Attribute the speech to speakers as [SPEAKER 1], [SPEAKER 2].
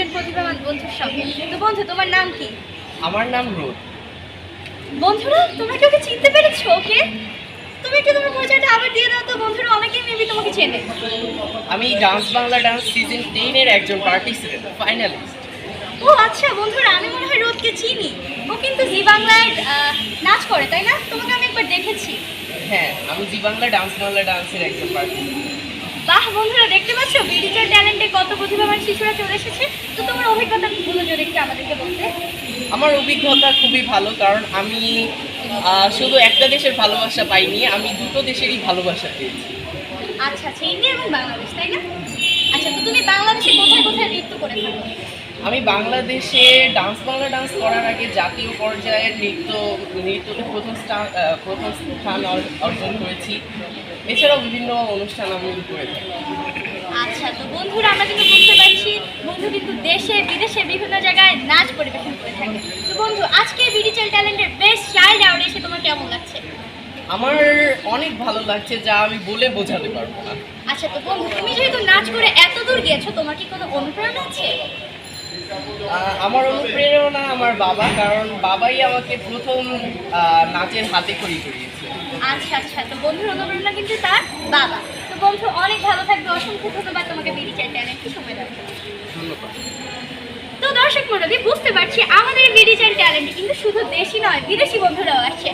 [SPEAKER 1] একজন প্রতিভাবান বন্ধুর সঙ্গে তো বন্ধু তোমার নাম কি?
[SPEAKER 2] আমার নাম রোদ।
[SPEAKER 1] বন্ধুরা তোমরা কি ওকে চিনতে পেরেছ ওকে? তুমি একটু তোমার পরিচয়টা আবার দিয়ে দাও তো বন্ধুরা অনেকেই মেবি তোমাকে চেনে।
[SPEAKER 2] আমি ডান্স বাংলা ডান্স সিজন টেনের একজন পার্টিসিপেন্ট ফাইনালিস্ট।
[SPEAKER 1] ও আচ্ছা বন্ধুরা আমি মনে হয় রোদকে চিনি। ও কিন্তু জি বাংলায় নাচ করে তাই না? তোমাকে আমি একবার দেখেছি।
[SPEAKER 2] হ্যাঁ আমি জি বাংলা ডান্স বাংলা ডান্সের একজন পার্টিসিপেন্ট।
[SPEAKER 1] বাহ বন্ধুরা দেখতে পাচ্ছ? ডিজিটাল ট্যালেন্টে কত প্রতিভাবান শিশুরা চলে এসেছে? তো তোমার অভিজ্ঞতা গুলো যদি একটু আমাদেরকে বলতে।
[SPEAKER 2] আমার অভিজ্ঞতা খুবই ভালো কারণ আমি শুধু একটা দেশের ভালোবাসা পাইনি আমি দুটো দেশেরই ভালোবাসা পেয়েছি।
[SPEAKER 1] আচ্ছা আচ্ছা ইন্ডিয়া এবং বাংলাদেশ তাই না? আচ্ছা তো তুমি বাংলাদেশে কোথায় কোথায় নৃত্য করে থাকো?
[SPEAKER 2] আমি বাংলাদেশে ডান্স বাংলা ডান্স করার আগে জাতীয় পর্যায়ের নৃত্য নৃত্যতে প্রথম স্থান প্রথম স্থান অর্জন করেছি। এছাড়াও বিভিন্ন অনুষ্ঠান আমি করে থাকি।
[SPEAKER 1] আচ্ছা তো বন্ধুরা আমরা কিন্তু বুঝতে পারছি বন্ধু কিন্তু দেশে বিদেশে বিভিন্ন জায়গায় নাচ পরিবেশন করে থাকে। তো বন্ধু আজকে ডিজিটাল ট্যালেন্টের বেস্ট চাইল্ড অ্যাওয়ার্ড এসে তোমার কেমন লাগছে?
[SPEAKER 2] আমার অনেক ভালো লাগছে যা আমি বলে বোঝাতে পারব না।
[SPEAKER 1] আচ্ছা তো বন্ধু তুমি যেহেতু নাচ করে এত দূর গিয়েছো তোমার কি কোনো অনুপ্রেরণা আছে?
[SPEAKER 2] আমার অনুপ্রেরণা আমার বাবা কারণ বাবাই আমাকে প্রথম নাচের হাতে খড়ি করিয়েছে।
[SPEAKER 1] আচ্ছা আচ্ছা তো বন্ধুর অনুপ্রেরণা কিন্তু তার বাবা। তো বন্ধু অনেক ভালো থাকবে অসংখ্য ধন্যবাদ তোমাকে ডিজিটাল ট্যালেন্টকে সময় দেওয়ার জন্য।
[SPEAKER 2] ধন্যবাদ।
[SPEAKER 1] তো দর্শক মন্ডলী বুঝতে পারছি আমাদের ডিজিটাল ট্যালেন্টে কিন্তু শুধু দেশি নয় বিদেশি বন্ধুরাও আছে।